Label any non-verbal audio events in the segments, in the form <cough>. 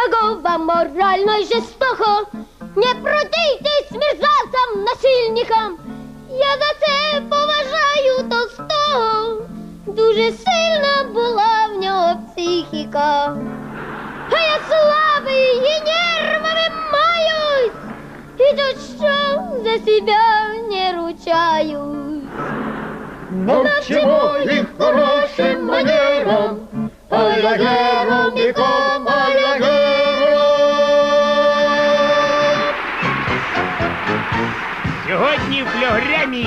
строгого, морально и жестоко. Не противтесь мерзавцям, насильникам. Я за це поважаю Толстого. Дуже сильна була в нього психіка. А я слабий і нервами маюсь, і то що за себя не ручаюсь. Навчимо їх хорошим манерам, алягером і алягером. Сьогодні в програмі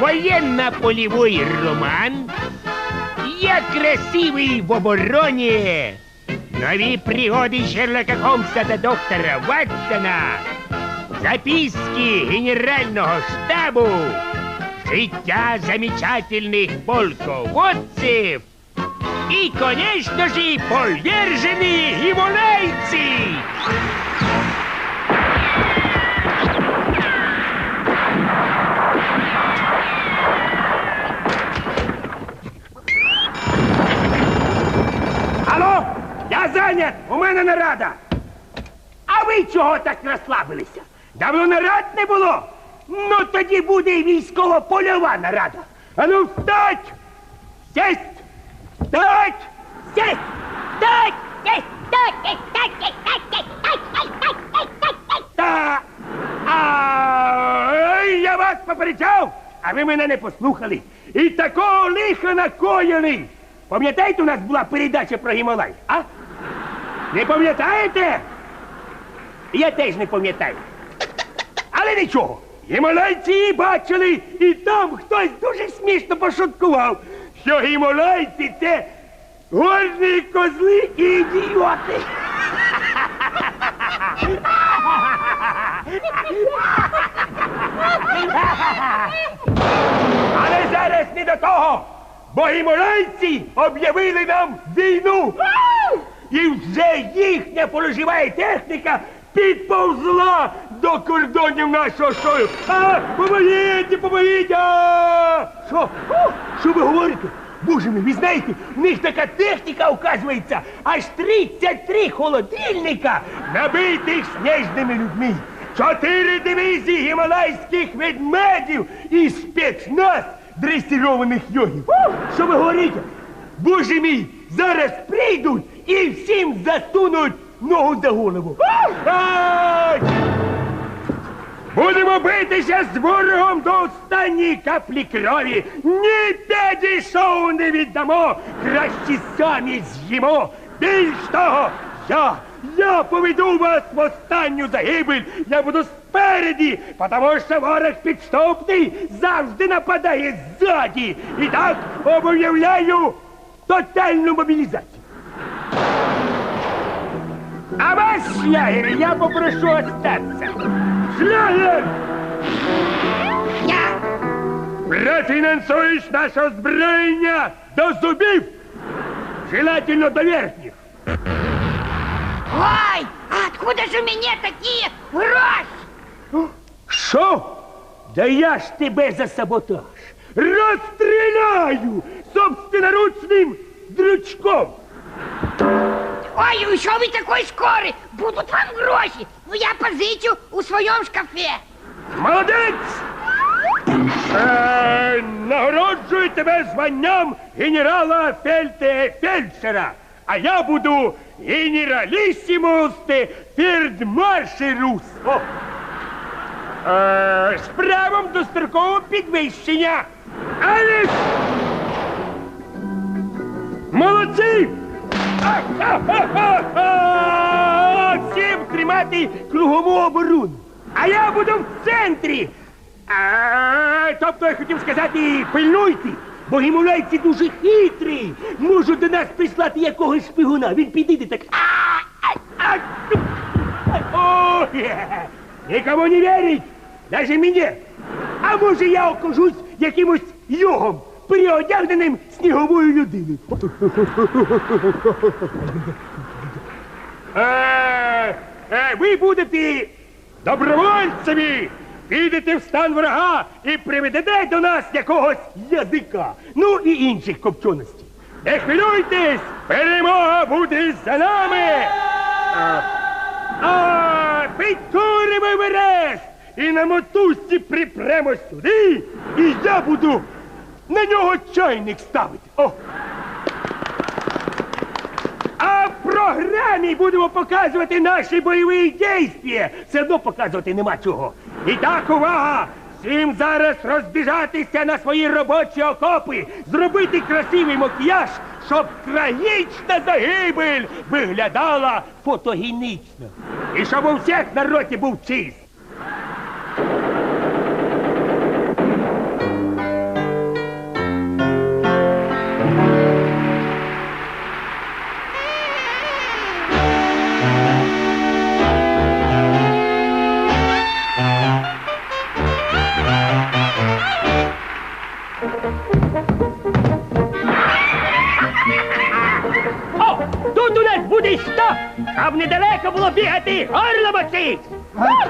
воєнно-польовий роман. Я красивий в обороні. Нові пригоди Шерлока Холмса та доктора Ватсона. Записки генерального штабу. Життя замечательных полководцев. И, конечно же, поверженные гималайцы. зайнят! У мене нарада! А ви чого так розслабилися? Давно нарад не було? Ну тоді буде і військово-польова нарада. А ну встать! Сесть! Встать! Сесть! Встать! Я вас попереджав, а ви мене не послухали. І такого лиха накоєний! Пам'ятаєте, у нас була передача про Гімалай, а? Не пам'ятаєте? Я теж не пам'ятаю. Але нічого. Гімалайці її бачили, і там хтось дуже смішно пошуткував, що гімалайці це горні козли і ідіоти. Але зараз не до того, бо гімалайці об'явили нам війну. Вже їхня полеживає техніка підповзла до кордонів нашого шою. А, помогіть, помогіть! Що? Що ви говорите? Боже мій, ви знаєте, в них така техніка, оказується, аж 33 холодильника, набитих сніжними людьми. Чотири дивізії гімалайських ведмедів і спецназ дресированих йогів. Що ви говорите? Боже мій, зараз прийдуть і всім засунуть ногу за голову. Ай! Будемо битися з ворогом до останньої каплі крові. Ні п'яді шоу не віддамо. Краще самі з'їмо. Більш того, я, я поведу вас в останню загибель. Я буду спереді, тому що ворог підступний завжди нападає ззаді. І так об'являю тотальну мобілізацію. А вас, шлягер, я попрошу остаться. Шлягер! Я Профінансуєш наше озброєння до зубів, желательно до верхніх. Ой, а откуда же у меня такие гроши? Що? Да я ж тебе за саботаж розстріляю собственноручним дрючком. Ой, ну что вы такой скорый? Будут вам гроши. Ну, я позычу у своем шкафе. Молодець! Е, нагороджую тебе званням генерала Фельте Фельдшера, а я буду генералісімус де фельдмаршерус. О! Е, з правом дострокового підвищення. Але ж... Молодці! Всім тримати кругову оборону. А я буду в центрі. А, тобто я хотів сказати, пильнуйте, бо гімулайці дуже хитрі. Можуть до нас прислати якогось шпигуна. Він підійде так. Нікому не вірить, навіть мені. А може я окажусь якимось йогом, переодягненим сніговою людиною. Е, е, ви будете добровольцями, підете в стан врага і приведете до нас якогось язика, ну і інших копченостей. Не хвилюйтесь, перемога буде за нами. А підкуримо берег і на мотузці припремо сюди, і я буду на нього чайник ставити. О! А в програмі будемо показувати наші бойові дійства. Все одно показувати нема чого. І так, увага! Всім зараз розбіжатися на свої робочі окопи, зробити красивий макіяж, щоб трагічна загибель виглядала фотогенічно. І щоб у всіх на роті був чист. Буде що, щоб недалеко було бігати, горло мочить.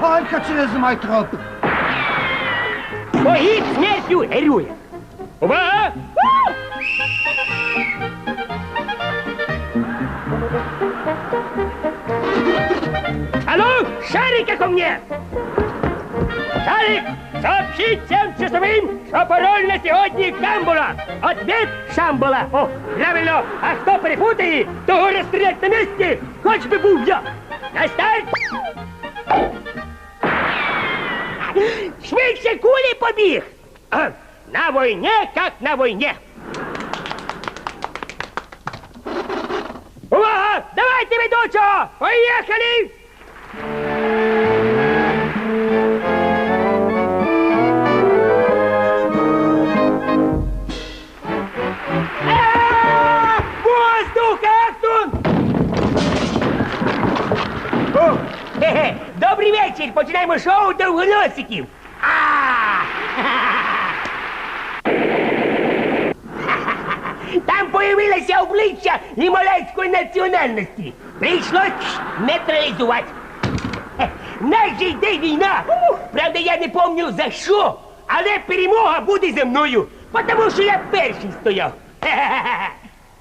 Только через мой труп. Погиб смертю героя. Увага! А ну, шарика ко мне! Шарик, сообщить всем часовым, что пароль на сегодня Камбула. Ответ Шамбула. О, правильно. А кто перепутает, того расстрелять на месте, хоть бы был я. На старт! Швидше кулі побіг! А, На войне, как на войне! Увага! Давайте ведучого! Поїхали! А, О, хе-хе, Добрий вечір! Починаємо шоу довгоносиків! А! Там появилося обличчя гімалайської національності. Прийшлось нейтралізувати. Хе, В нас же йде війна. Правда, я не пам'ятаю за що, але перемога буде за мною, тому що я перший стояв. Хе-хе-хе.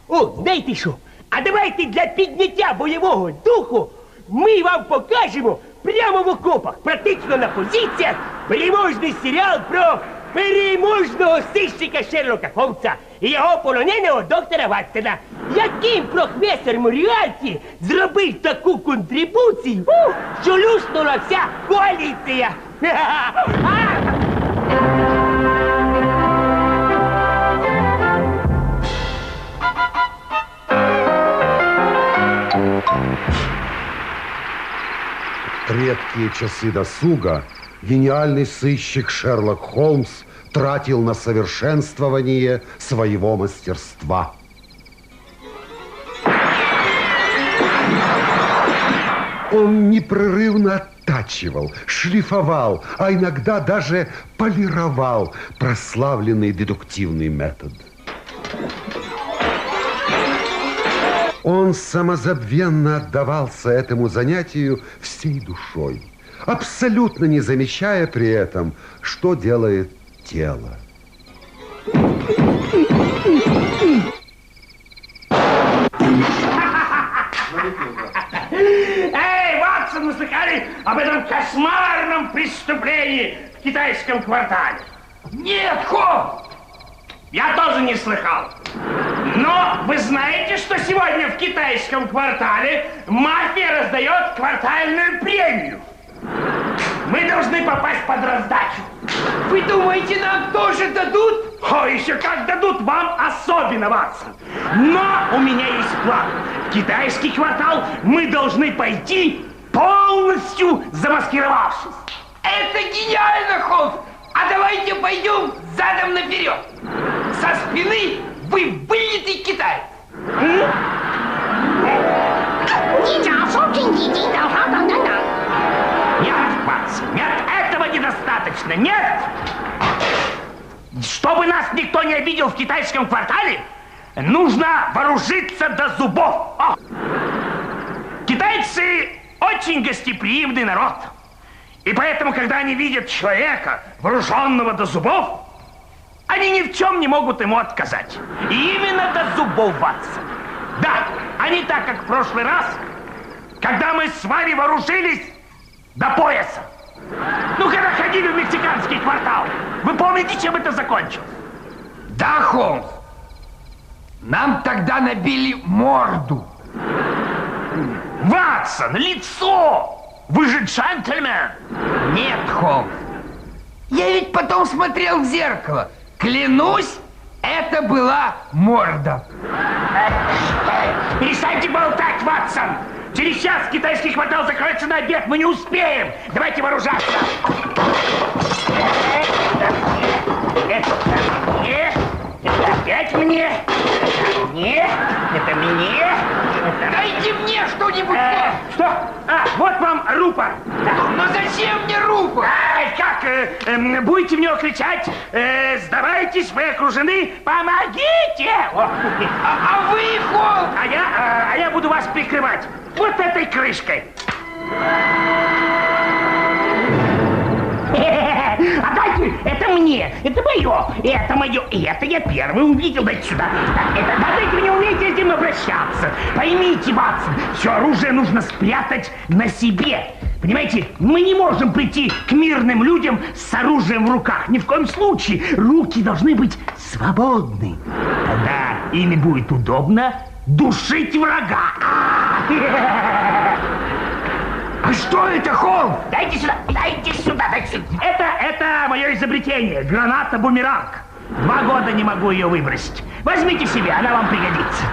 О, знаєте що? А давайте для підняття бойового духу ми вам покажемо прямо в окопах, практично на позиціях, переможний серіал про переможного сищика Шерлока Холмса і його полоненого доктора Ватсона. Яким професор Моріарті зробив таку контрибуцію, у, що люснула вся коаліція. <laughs> А! Редкие часы досуга гениальный сыщик Шерлок Холмс тратил на совершенствование своего мастерства. Он непрерывно оттачивал, шлифовал, а иногда даже полировал прославленный дедуктивный метод. Он самозабвенно отдавался этому занятию всей душой, абсолютно не замечая при этом, что делает тело. Эй, Ватсон, вы слыхали об этом кошмарном преступлении в китайском квартале? Нет, Холм! Я тоже не слыхал. Но вы знаете, что сегодня в китайском квартале мафия раздает квартальную премию? Мы должны попасть под раздачу. Вы думаете, нам тоже дадут? О, еще как дадут, вам особенно, Ватсон. Но у меня есть план. В китайский квартал мы должны пойти полностью замаскировавшись. Это гениально, Холмс! А давайте пойдем задом наперед. Со спины вы обидел в китайском квартале, нужно вооружиться до зубов. О! Китайцы очень гостеприимный народ. И поэтому, когда они видят человека, вооруженного до зубов, они ни в чем не могут ему отказать. И именно до зубов, Ватсон. Да, они так, как в прошлый раз, когда мы с вами вооружились до пояса. Ну, когда ходили в мексиканский квартал. Вы помните, чем это закончилось? Да, Холмс. Нам тогда набили морду. Ватсон, лицо! Вы же джентльмен! Нет, Холмс. Я ведь потом смотрел в зеркало. Клянусь, это была морда. Перестаньте болтать, Ватсон! Через час китайский квартал закроется на обед, мы не успеем! Давайте вооружаться! Опять мне, это мне, это мне, это... Дайте мне что-нибудь. Э, что? А, вот вам рупор. Но зачем мне рупор? Ай, как? э, эм, будете в него кричать? Э, сдавайтесь, вы окружены, помогите! О, А, а вы, Холмс? а я, а, а я буду вас прикрывать вот этой крышкой. Это мне, это мое, это мое, и это я первый увидел, дайте сюда. Это, дайте мне умеете с этим обращаться. Поймите, Ватсон, все оружие нужно спрятать на себе. Понимаете, мы не можем прийти к мирным людям с оружием в руках. Ни в коем случае. Руки должны быть свободны. Тогда ими будет удобно душить врага. <laughs> А что это, Холмс? Дайте сюда, дайте сюда, дайте сюда. Это, это мое изобретение, граната-бумеранг. Два года не могу ее выбросить. Возьмите себе, она вам пригодится.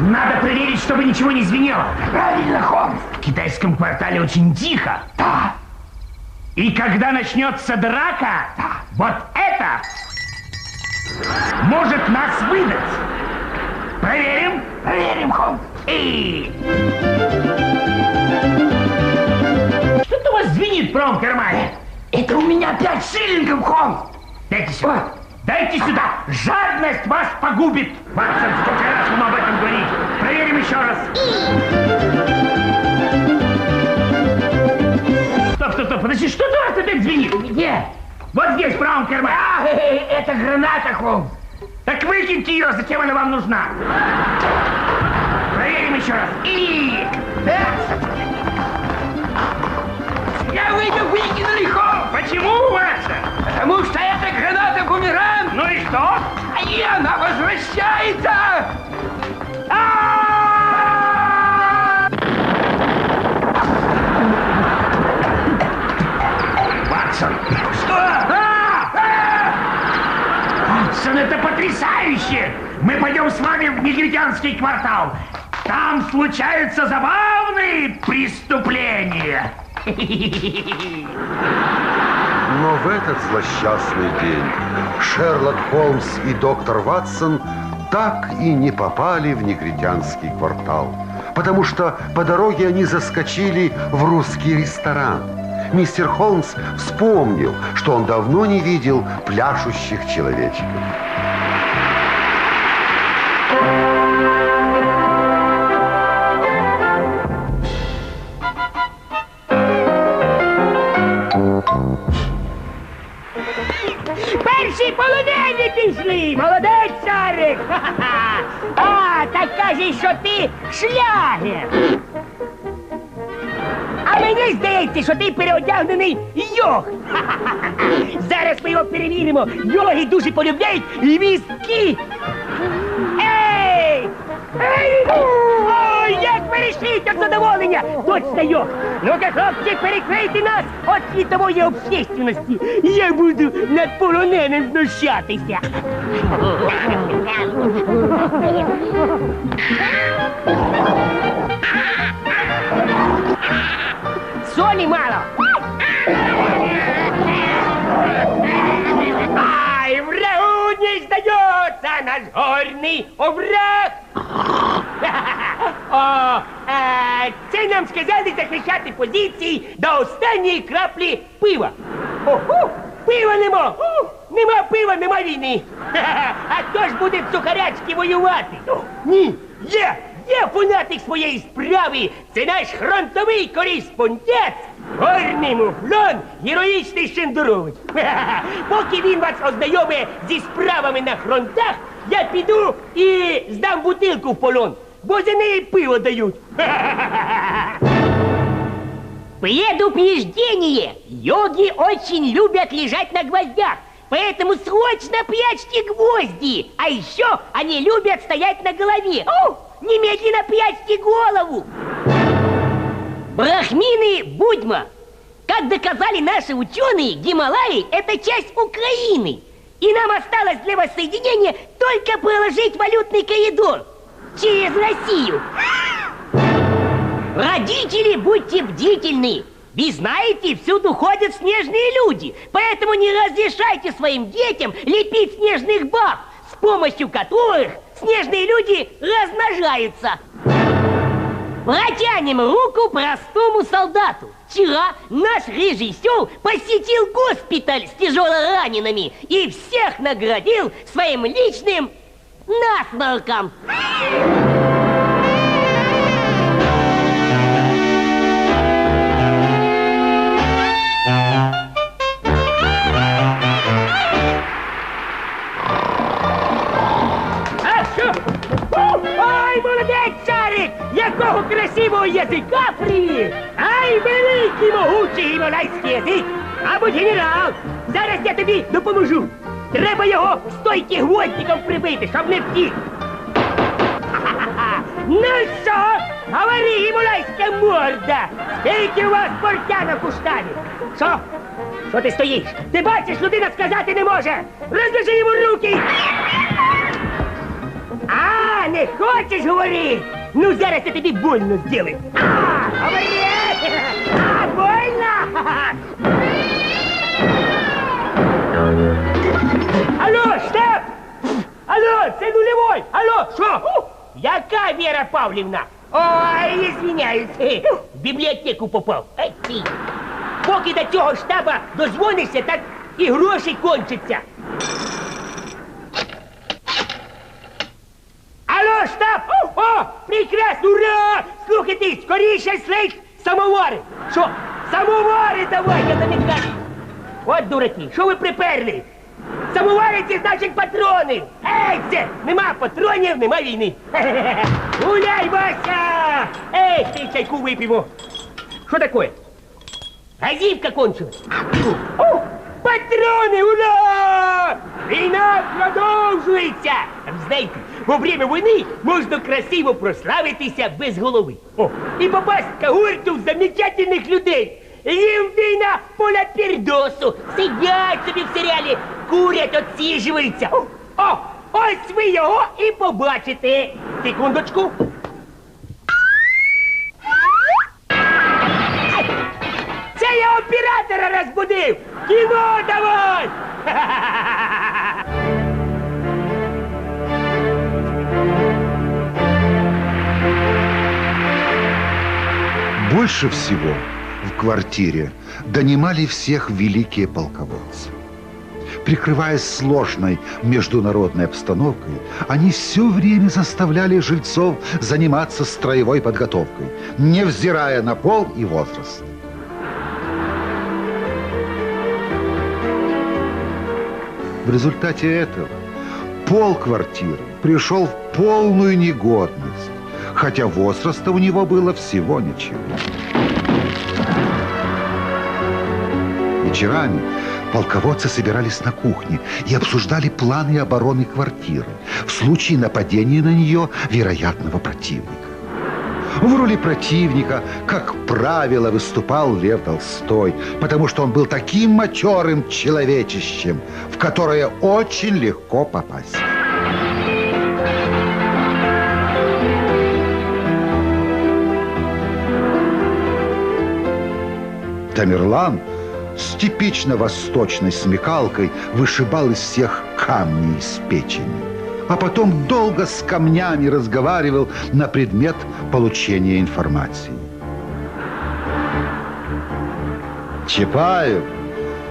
Надо проверить, чтобы ничего не звенело. Правильно, Холмс. В китайском квартале очень тихо. Да. И когда начнется драка, вот это может нас выдать. Проверим? Проверим, Холмс. И... Вас звенит в правом кармане. Это у меня пять шиллингов, Холмс. Дайте сюда. Дайте сюда. Жадность вас погубит. Ватсон, сколько раз вам об этом говорить. Проверим еще раз. Стоп, стоп, стоп. Подожди, что-то у вас опять звенит. Где? Вот здесь, в правом кармане. А, э, э, это граната, Холмс. Так выкиньте ее, зачем она вам нужна? Проверим еще раз. И... Выйду выкинули, Холмс. Почему, Ватсон? Потому что это граната-бумеранг. Ну и что? И она возвращается. А! Ватсон! Что? А! А! Ватсон, это потрясающе! Мы пойдем с вами в негритянский квартал. Там случаются забавные преступления. Но в этот злосчастный день Шерлок Холмс и доктор Ватсон так и не попали в негритянский квартал, потому что по дороге они заскочили в русский ресторан. Мистер Холмс вспомнил, что он давно не видел пляшущих человечков. Полонені! Молодець, царик! <laughs> А, так кажеш, що ти шлягер! А мені здається, що ти переодягнений йог! <laughs> Зараз ми його перевіримо! Йоги дуже полюбляють візки! як перейшли від задоволення! Точно йог! Ну-ка, хлопці, перекрийте нас від світової общественності! Я буду над полоненим знущатися! Солі мало! Ай, врагу не сдается наш горний овраг! <laughs> О, е, це нам сказали захищати позиції до останньої краплі пива. Оху, пива нема! Нема пива, нема війни. <laughs> А хто ж буде в сухарячки воювати? Ні, є! Є фанатик своєї справи! Це наш фронтовий кореспондент! Горний муфлон, героїчний Шендерович. <laughs> Поки він вас ознайомить зі справами на фронтах, я піду і здам бутилку в полон, за неї пиво дають. Предупреждение! Йоги очень любят лежать на гвоздях, поэтому срочно прячьте гвозди. А еще они любят стоять на голове. О, немедленно прячьте голову. Брахмины Будьма. Как доказали наши ученые, Гималаи – это часть Украины. И нам осталось для воссоединения только проложить валютный коридор через Россию. Родители, будьте бдительны. Вы знаете, всюду ходят снежные люди, поэтому не разрешайте своим детям лепить снежных баб, с помощью которых снежные люди размножаются. Протянем руку простому солдату. Вчера наш режиссер посетил госпиталь с тяжелоранеными и всех наградил своим личным що? Ай, молодець, Царик! Якого красивого язика привів! Ай, великий могучий гімалайський язик! Або генерал! Зараз я тобі допоможу! Треба його стойки гвоздиком прибити, щоб не втік! <laughs> Ну що, говори, гімалайська морда! Скільки у вас портянок у штані? Що? Що ти стоїш? Ти бачиш, людина сказати не може! Розв'яжи йому руки! А, не хочеш говорити? Ну, зараз я тобі больно зроблю. А, говори! <laughs> А, больно! <laughs> Алло, штаб! Алло, це нульовой! Алло, що? Яка Вера Павлівна? Ой, извиняюсь, в бібліотеку попав. Ай. Поки до цього штаба дозвонишся, так і гроші кончаться. Алло, штаб! О, прекрасно, ура! Слухайте, скоріше слить самовари! Що? Самовари давай, я намікаю! От дураки, що ви приперли? Це значить патрони! Ей, це! Нема патронів, нема війни! Хе-хе-хе. <laughs> Гуляй, Вася! Ей, ти чайку вип'ємо! Що таке? Газівка кончилась. Патрони, ура! Війна продовжується! Знаєте, во время війни можна красиво прославитися без голови. О, і попасть к гурту замечательних людей. Їм війна поля пердосу, сидять собі в серіалі, курять, отсіжуються. О, ось ви його і побачите. Секундочку. Це я оператора розбудив! Кіно давай! Больше всего в квартире донимали всех великие полководцы. Прикрываясь сложной международной обстановкой, они все время заставляли жильцов заниматься строевой подготовкой, невзирая на пол и возраст. В результате этого пол квартиры пришел в полную негодность, хотя возраста у него было всего ничего. Вечерами полководцы собирались на кухне и обсуждали планы обороны квартиры в случае нападения на нее вероятного противника. В роли противника, как правило, выступал Лев Толстой, потому что он был таким матерым человечищем, в которое очень легко попасть. Тамерлан с типично восточной смекалкой вышибал из всех камни из печени, а потом долго с камнями разговаривал на предмет получения информации. Чапаев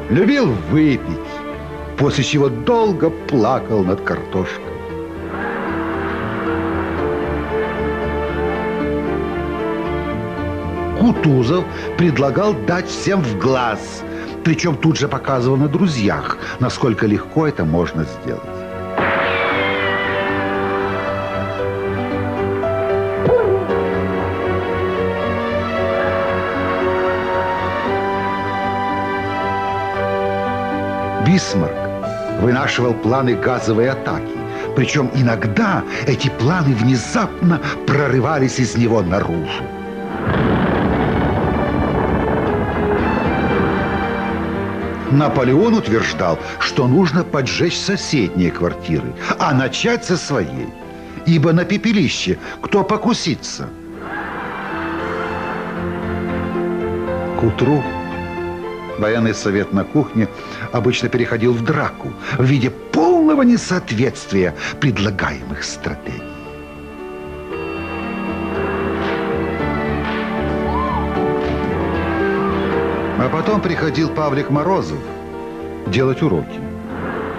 любил выпить, после чего долго плакал над картошкой. Кутузов предлагал дать всем в глаз, причем тут же показывано друзьях, насколько легко это можно сделать. Бисмарк вынашивал планы газовой атаки. Причем иногда эти планы внезапно прорывались из него наружу. Наполеон утверждал, что нужно поджечь соседние квартиры, а начать со своей. Ибо на пепелище кто покусится? К утру военный совет на кухне обычно переходил в драку в виде полного несоответствия предлагаемых стратегий. А потом приходил Павлик Морозов делать уроки.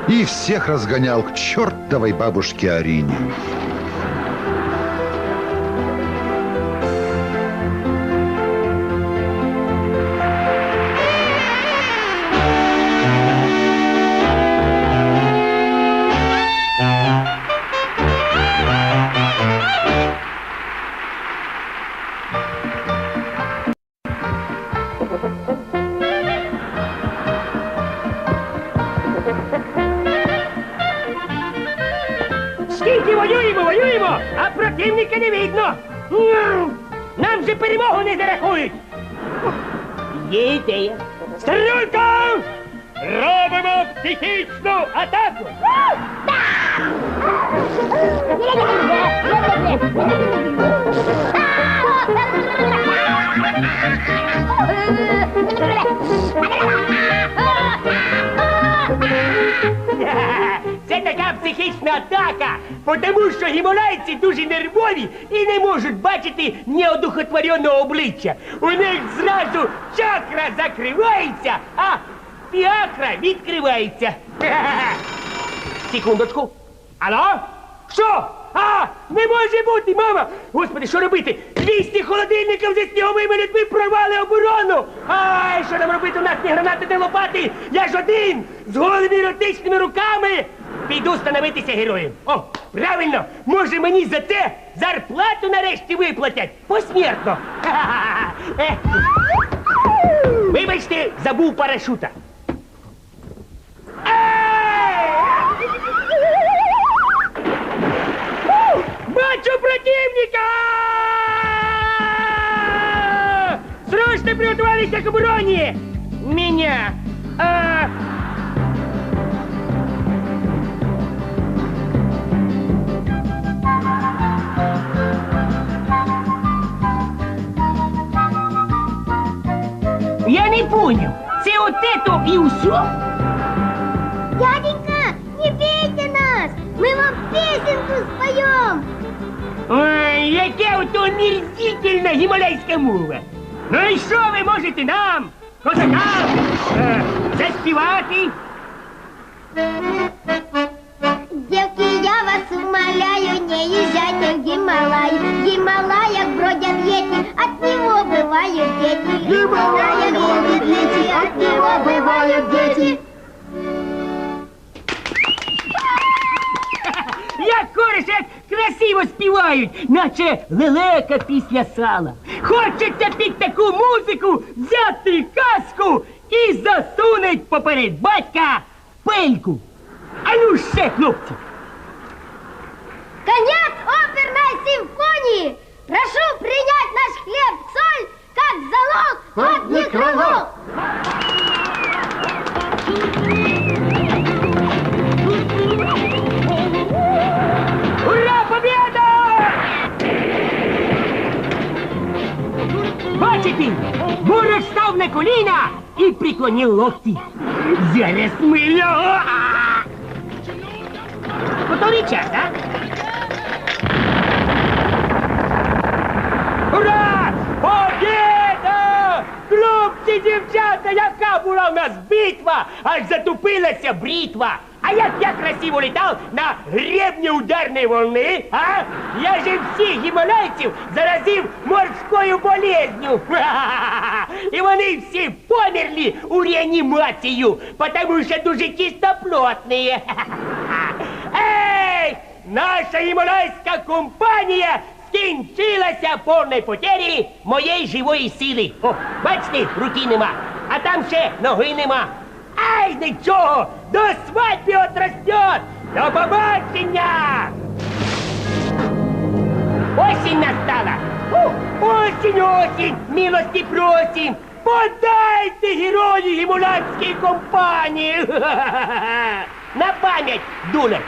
И всех разгонял к чертовой бабушке Арине. а противника не видно. М, Нам же перемогу не зарахують. Є ідея. Стрілька! Робимо психічну атаку! Це Психічна атака, тому що гімалайці дуже нервові і не можуть бачити неодухотвореного обличчя. У них зразу чакра закривається, а піакра відкривається. <laughs> Секундочку. Алло? Що? А, не може бути, мама! Господи, що робити? 200 холодильників зі сніговими людьми прорвали оборону! Ай, що нам робити? У нас ні гранати, ні лопати! Я ж один! З голими еротичними руками! Піду становитися героєм. О, правильно! Може мені за це зарплату нарешті виплатять? Посмертно! <laughs> Вибачте, забув парашута. Бачу противника! Срочно приготовились к обороне! Меня! А... Я не понял. Це от это и все? Дяденька, не бейте нас! Мы вам песенку споем! Ой, яке ото мерзительна гімаляйська мова. Ну і що ви можете нам, козакам, е, заспівати? Девки, я вас умоляю, не езжайте в Гималай. В Гималаях бродят дети, от него бывают дети. В Гималаях бродят дети, от него бывают дети. Як кориш, як красиво співають, наче лелека після сала. Хочеться під таку музику взяти каску і засунуть поперед батька пельку. А ну ще, хлопці! Конец оперной симфонии! Прошу принять наш хлеб-соль как залог от некролог! Ура, победа! Бачите, ворог став на коліна і приклонив локті. Зараз ми його... Готовий час, а? Ура! Победа! Хлопці, дівчата, яка була в нас битва, аж затупилася бритва. А як я красиво літав на гребні ударної волни, а? Я же всіх гімалайців заразив морською болезнью. <laughs> І вони всі померли у реанімацію, потому що дуже кистоплотні. Ей! <laughs> Наша гімалайська компанія скінчилася повної потері моєї живої сили. О, бачите, руки нема, а там ще ноги нема. Ай, нічого, до свадьби отрастет! До побачення! Осень настала! Ух, Осень, осень, милости просим! Подайте герою гімулянській компанії! <laughs> На пам'ять, дулер!